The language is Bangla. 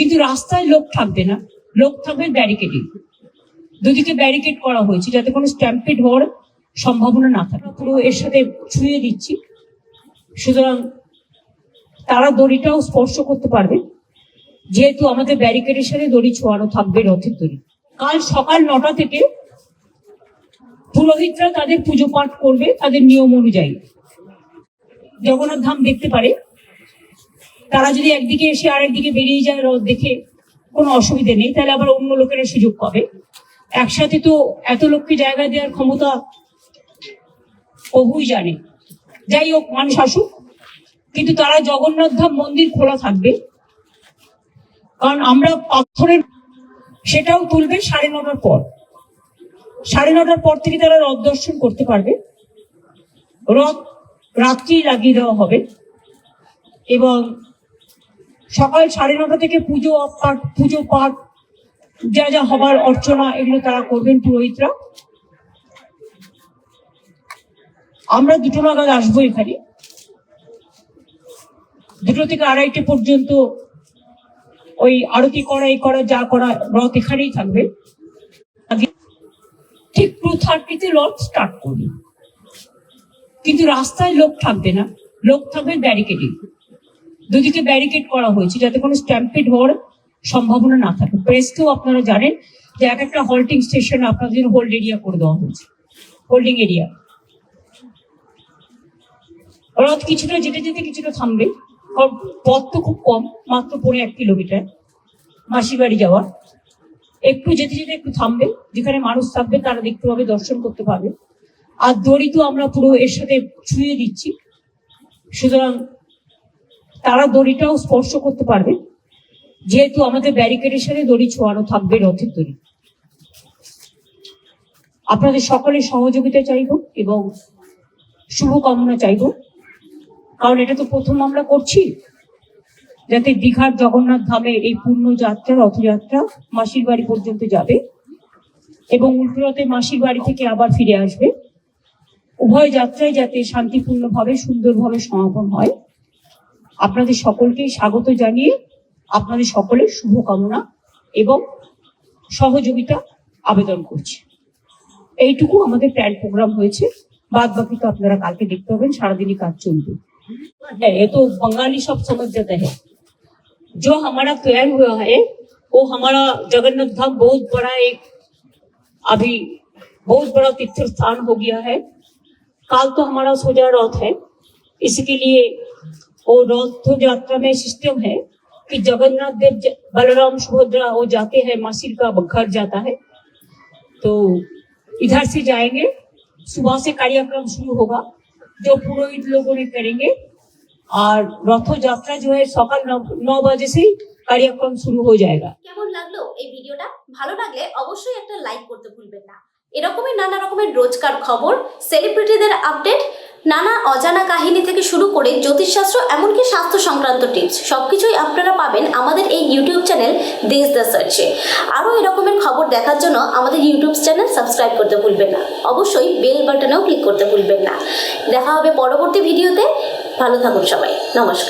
কিন্তু রাস্তায় লোক থাকবে না। লোক থাকবে ব্যারিকেডিং দুদিকে ব্যারিকেড করা হয়েছে যাতে কোনো স্ট্যাম্পেড হওয়ার সম্ভাবনা না থাকে। পুরো এর সাথে ছুঁয়ে দিচ্ছি। সুতরাং তারা দড়িটাও স্পর্শ করতে পারবে। যেহেতু আমাদের ব্যারিকেডের সাথে দড়ি ছোঁয়ানো থাকবে রথের দড়ি। কাল সকাল নটা থেকে পুরোহিতরা তাদের পুজো পাঠ করবে তাদের নিয়ম অনুযায়ী। জগন্নাথ ধাম দেখতে পারে। তারা যদি একদিকে এসে আরেকদিকে বেরিয়ে যায় রথ দেখে কোনো অসুবিধে নেই। তাহলে আবার অন্য লোকেরা সুযোগ পাবে। একসাথে তো এত লোককে জায়গা দেওয়ার ক্ষমতা প্রভুই জানে। যাই হোক, মানুষ আসুক। কিন্তু তারা জগন্নাথ ধাম মন্দির খোলা থাকবে। কারণ আমরা পাথরের সেটাও তুলবে সাড়ে নটার পর। সাড়ে নটার পর থেকে তারা রথ দর্শন করতে পারবে। রথ রাত্রি লাগিয়ে দেওয়া হবে। এবং সকাল সাড়ে নটা থেকে পুজো পাঠ পুজো পাঠ, যা যা হবার অর্চনা, এগুলো তারা করবেন পুরোহিতরা। আমরা দুটো নাগাদ আসব এখানে। দুটো থেকে আড়াইটে পর্যন্ত ওই আরতি করা, এই করা, যা করা রথ এখানেই থাকবে। ঠিক টু থার্টিতে রথ স্টার্ট করবে। কিন্তু রাস্তায় লোক থাকবে না। লোক থাকবে ব্যারিকেডিং দুদিকে ব্যারিকেড করা হয়েছে যাতে কোনো স্ট্যাম্পেড হওয়ার সম্ভাবনা না থাকে। প্রেস প্রেসকেও আপনারা জানেন যে এক একটা হল্টিং স্টেশন আপনাদের হোল্ড এরিয়া করে দেওয়া হয়েছে। হোল্ডিং এরিয়া রথ কিছুটা যেতে যেতে কিছুটা থামবে। পথ তো খুব কম, মাত্র পড়ে এক কিলোমিটার মাসি বাড়ি যাওয়া একটু যেতে যেতে একটু থামবে। যেখানে মানুষ থাকবে তারা দেখতে পাবে, দর্শন করতে পারবে। আর দড়ি তো আমরা পুরো এর সাথে ছুঁয়ে দিচ্ছি। সুতরাং তারা দড়িটাও স্পর্শ করতে পারবে। যেহেতু আমাদের ব্যারিকেডের সাথে দড়ি ছোঁয়ানো থাকবে, রথের দড়ি। আপনাদের সকলের সহযোগিতা চাইব এবং শুভকামনা চাইব। কারণ এটা তো প্রথম আমরা করছি। যাতে দীঘার জগন্নাথ ধামে এই পূর্ণ যাত্রা, রথযাত্রা মাসির বাড়ি পর্যন্ত যাবে এবং উল্টোরথে মাসির বাড়ি থেকে আবার ফিরে আসবে। উভয় যাত্রায় যাতে শান্তিপূর্ণভাবে, সুন্দরভাবে সমাপন হয়। আপনাদের সকলকেই স্বাগত জানিয়ে আপনাদের সকলের শুভকামনা এবং সহযোগিতা আবেদন করছি এইটুকু আমাদের প্ল্যান প্রোগ্রাম হয়েছে বাদ বাকি তো আপনারা কালকে দেখতে পাবেন সারাদিনই কাজ চলবে হ্যাঁ ये तो बंगाली सब समझ जाता है जो हमारा प्लान हुआ है वो हमारा जगन्नाथ धाम बहुत बड़ा एक अभी बहुत बड़ा तीर्थ स्थान हो गया है काल तो हमारा सोजा रथ है इसके लिए वो रथ यात्रा में सिस्टम है कि जगन्नाथ देव ज- बलराम सुभद्रा वो जाते हैं मासिर का घर जाता है तो इधर से जाएंगे सुबह से कार्यक्रम शुरू होगा जो पुरोहित लोगों ने करेंगे और रथ यात्रा जो है सकाल नौ नौ बजे से ही कार्यक्रम शुरू हो जाएगा কেমন লাগলো এই ভিডিওটা ভালো লাগলে অবশ্যই একটা লাইক করতে ভুলবেন না এরকমই নানা রকমের রোজকার খবর সেলিব্রিটিদের আপডেট নানা অজানা কাহিনী থেকে শুরু করে জ্যোতিষশাস্ত্র, এমনকি স্বাস্থ্য সংক্রান্ত টিপস সব কিছুই আপনারা পাবেন আমাদের এই ইউটিউব চ্যানেল দেশ দ্য সার্চে আরও এরকমের খবর দেখার জন্য আমাদের ইউটিউব চ্যানেল সাবস্ক্রাইব করতে ভুলবেন না। অবশ্যই বেল বাটনেও ক্লিক করতে ভুলবেন না। দেখা হবে পরবর্তী ভিডিওতে ভালো থাকুন সবাই। নমস্কার।